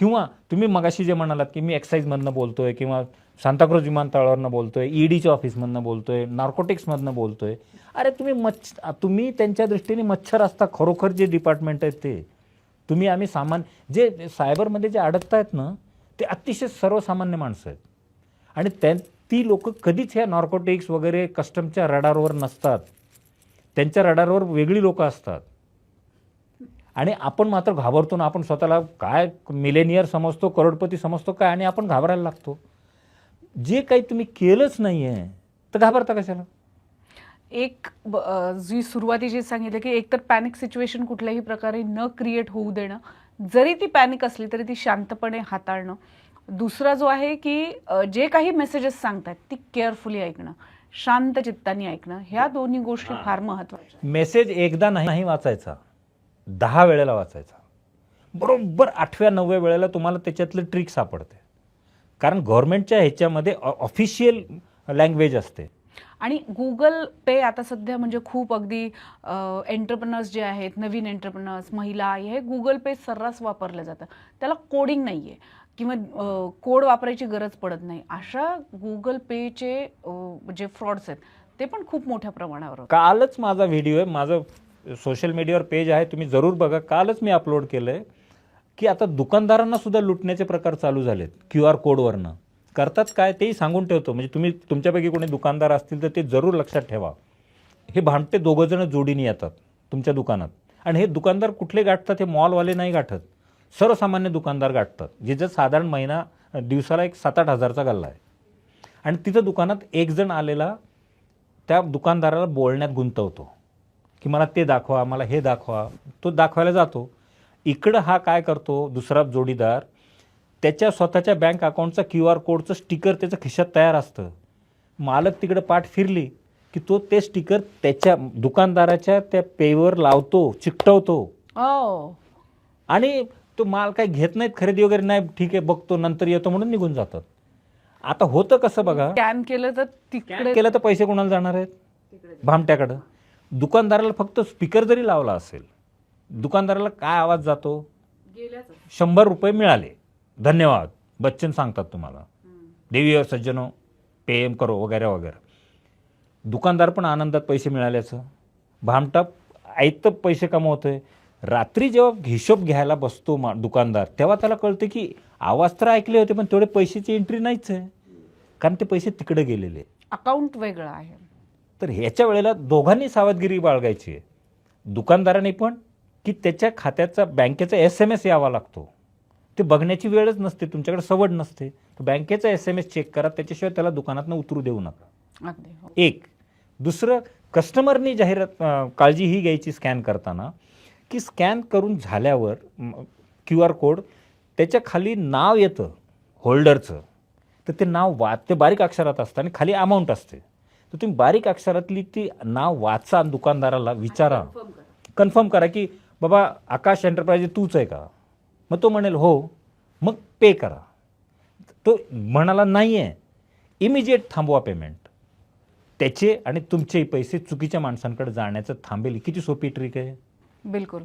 किंवा तुम्ही मगाशी जे म्हणालात की मी एक्साईजमधनं बोलतो आहे किंवा सांताक्रूज विमानतळावरनं बोलतोय ईडीच्या ऑफिसमधनं बोलतोय नार्कोटिक्समधनं बोलतोय. अरे तुम्ही मच्छ तुम्ही त्यांच्या दृष्टीने मच्छर असता खरोखर जे डिपार्टमेंट आहेत ते. तुम्ही आम्ही सामान्य जे सायबरमध्ये जे अडकतायत ना ते अतिशय सर्वसामान्य माणसं आहेत. आणि त्या ती लोक कधीच ह्या नॉर्कोटिक्स वगैरे कस्टमच्या रडारवर नसतात. त्यांच्या रडारवर वेगळी लोकं असतात. आणि आपण मात्र घाबरतो ना आपण स्वतःला काय मिलेनियर समजतो करोडपती समजतो काय आणि आपण घाबरायला लागतो. जे काही तुम्ही केलंच नाही आहे तर घाबरता कशाला? एक जी सुरुवातीची सांगितलं की एकतर पॅनिक सिच्युएशन कुठल्याही प्रकारे न क्रिएट होऊ देणं. जरी ती पॅनिक असली तरी ती शांतपणे हाताळणं. दुसरा जो आहे की जे काही मेसेजेस सांगतात ती केअरफुली ऐकणं. शांत चित्ताने ऐकणं. ह्या दोन्ही गोष्टी फार महत्त्वाच्या मेसेज एकदा नाही नाही वाचायचा. दहा वेळेला वाचायचा. बरोबर आठव्या नवव्या वेळेला तुम्हाला त्याच्यातलं ट्रिक सापडते. कारण गव्हर्नमेंटच्या ह्याच्यामध्ये ऑफिशियल लँग्वेज असते. आणि गुगल पे आता सध्या म्हणजे खूप अगदी एंटरप्रिनर्स जे आहेत नवीन एंटरप्रिनर्स महिला हे गुगल पे सर्रास वापरलं जातं त्याला कोडिंग नाही आहे किंवा कोड वापरायची गरज पडत नाही. अशा गुगल पेचे जे फ्रॉड्स आहेत ते पण खूप मोठ्या प्रमाणावर कालच माझा व्हिडिओ आहे माझं सोशल मीडियावर पेज आहे तुम्ही जरूर बघा. कालच मी अपलोड केलं आहे की आता दुकानदारांना सुद्धा लुटण्याचे प्रकार चालू झालेत क्यू आर कोडवरनं. करतात काय तेही सांगून ठेवतो. म्हणजे तुम्ही तुमच्यापैकी कोणी दुकानदार असतील तर ते जरूर लक्षात ठेवा. हे भांडते दोघंजणं जोडीने येतात तुमच्या दुकानात. आणि हे दुकानदार कुठले गाठतात हे मॉलवाले नाही गाठत. सर्वसामान्य दुकानदार गाठतात. जर साधारण महिना दिवसाला एक सात आठ हजारचा गल्ला आहे. आणि तिथं दुकानात एक जण आलेला त्या दुकानदाराला बोलण्यात गुंतवतो. की मला ते दाखवा मला हे दाखवा. तो दाखवायला जातो. इकडं हा काय करतो दुसरा जोडीदार त्याच्या स्वतःच्या बँक अकाउंटचा क्यू आर कोडचं स्टिकर त्याच्या खिशात तयार असतं. मालक तिकडं पाठ फिरली की तो ते स्टिकर त्याच्या दुकानदाराच्या त्या पेवर लावतो चिकटवतो. आणि तो माल काय घेत नाहीत खरेदी वगैरे नाही ठीक आहे बघतो नंतर येतो म्हणून निघून जातात. आता होतं कसं बघा? स्कॅन केलं तर केलं तर पैसे कोणाला जाणार आहेत? भामट्याकडं. दुकानदाराला फक्त स्पीकर जरी लावला असेल दुकानदाराला काय आवाज जातो? शंभर रुपये मिळाले. धन्यवाद. बच्चन सांगतात तुम्हाला. देवी और सज्जनो पे एम करो वगैरे वगैरे. दुकानदार पण आनंदात पैसे मिळाल्याचं. भामटा ऐतं पैसे कमवतोय. रात्री जेव्हा हिशोब घ्यायला बसतो मा दुकानदार तेव्हा त्याला कळतं की आवाज तर ऐकले होते पण तेवढे पैशाची एंट्री नाहीच आहे. कारण ते पैसे तिकडे गेलेले. अकाउंट वेगळं आहे. तर ह्याच्या वेळेला दोघांनी सावधगिरी बाळगायची आहे. दुकानदाराने पण की त्याच्या खात्याचा बँकेचा एस एम एस यावा लागतो. ते बघण्याची वेळच नसते तुमच्याकडे सवड नसते. तर बँकेचा एस एम एस चेक करा त्याच्याशिवाय त्याला दुकानातनं उतरू देऊ नका. हो. एक. दुसरं कस्टमरनी जाहिरात काळजी ही घ्यायची स्कॅन करताना की स्कॅन करून झाल्यावर क्यू आर कोड त्याच्याखाली नाव येतं होल्डरचं. तर ते नाव वा ते बारीक अक्षरात असतं आणि खाली अमाऊंट असते. तर तुम्ही बारीक अक्षरातली ती नाव वाचा दुकानदाराला विचारा. कन्फर्म करा की बाबा आकाश एंटरप्राइज तूच आहे का? मग तो म्हणेल हो. मग पे करा. तो म्हणाला नाही आहे इमिजिएट थांबवा पेमेंट. त्याचे आणि तुमचे पैसे चुकीच्या माणसांकडे जाण्याचं थांबेल. किती सोपी ट्रिक आहे? बिलकुल.